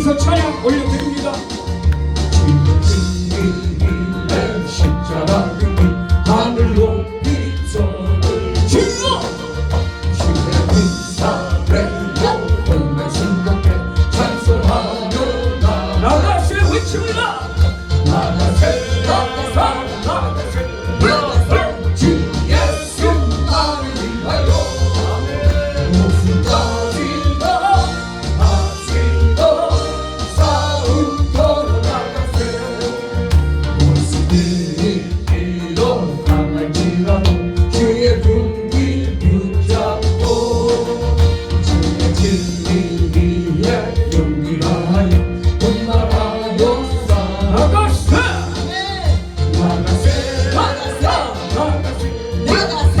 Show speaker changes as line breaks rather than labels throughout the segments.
하면서 찬양 올려드립니다.
십자가
일하여
온 나라 역사
나가세
나가세 나가세 나가세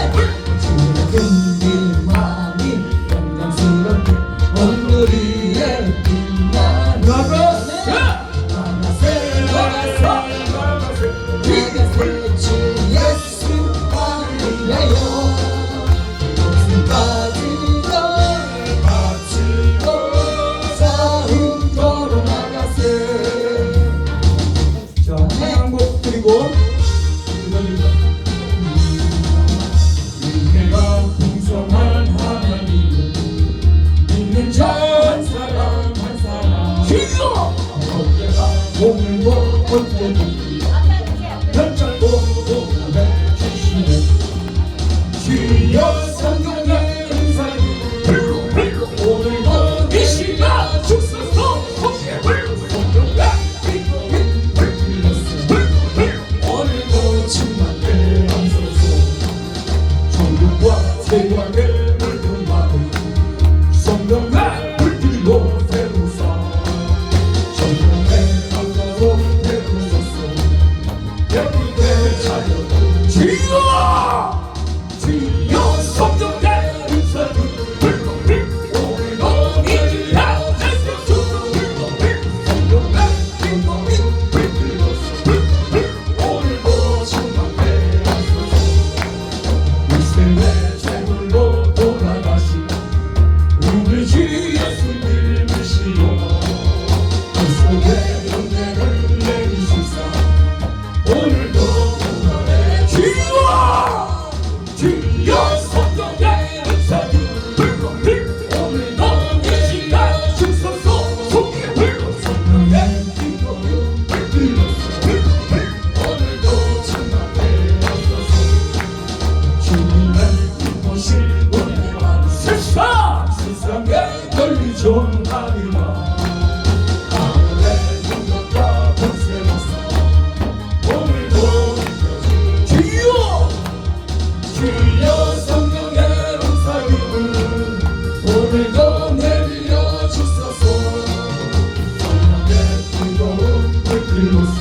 몸도
어쩌니
별장도 보내 주시네. 주여! 존하리라 아무래도 몸을
주여 주여 성령의 은사임을
오늘도 내밀어 주소서 성령의 뜨거운 불길로서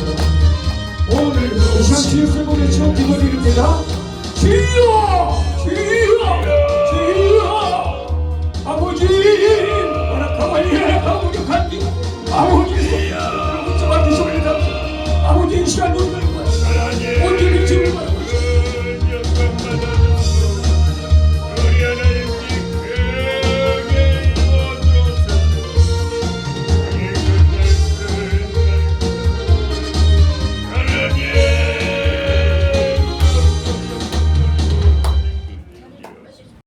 오늘도
주여 세번의 처음 기도드릴 때다 주여 주여 주여. 아버지.